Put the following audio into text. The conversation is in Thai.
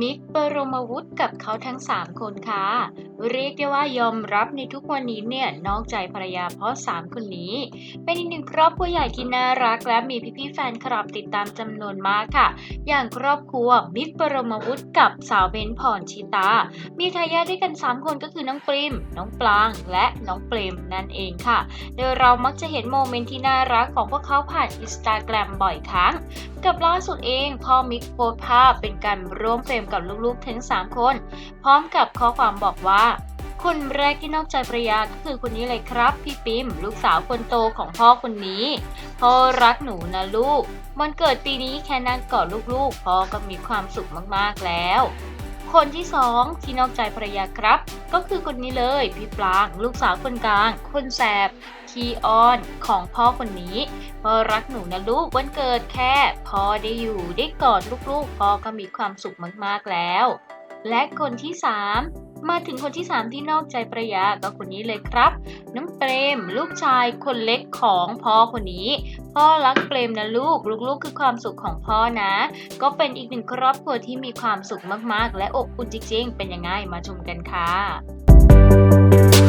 มิกปรมวุฒิกับเขาทั้ง 3 คนค่ะ เรียกได้ว่ายอมรับในทุกวันนี้เนี่ยนอกใจภรรยาเพราะ 3 คนนี้ เป็นอีกหนึ่งครอบครัวใหญ่ที่น่ารักและมีพี่ๆแฟนคลับติดตามจำนวนมากค่ะ อย่างครอบครัวมิกปรมวุฒิกับสาวเบนพรชิตา มีทายาทด้วยกัน 3 คนก็คือน้องปริม น้องปลาง และน้องเปรมนั่นเองค่ะ โดยเรามักจะเห็นโมเมนต์ที่น่ารักของพวกเขาผ่านอินสตาแกรมบ่อยครั้ง กับล่าสุดเองพ่อมิกโพสภาพเป็นการร่วมเฟรมกับลูกๆทั้ง3 คน พร้อมกับข้อความบอกว่า คนแรกที่นอกใจภรรยาก็คือคนนี้เลยครับ พี่ปิมลูกสาวคนโตของพ่อคนนี้ พ่อรักหนูนะลูกวันเกิดปีนี้แค่นั่งกอดลูกๆ พ่อก็มีความสุขมากๆแล้ว คนที่สองที่นอกใจภรรยาครับ ก็คือคนนี้เลยพี่ปลางลูกสาวคนกลาง คนแสบคีออนของพ่อคนนี้พ่อรักหนูนะลูกวันเกิดแค่พ่อได้อยู่ได้กอดลูกๆพ่อก็มีความสุขมากๆแล้ว และคนที่3ม มาถึงคนที่ 3 ที่นอกใจปรรยาก็คนนี้เลยครับ น้องเปรม ลูกชายคนเล็กของพ่อคนนี้ พ่อรักเปรมนะลูก ลูกๆคือความสุขของพ่อนะ ก็เป็นอีกหนึ่งครอบครัวที่มีความสุขมากๆ และอบอุ่นจริงๆ เป็นยังไงมาชมกันค่ะ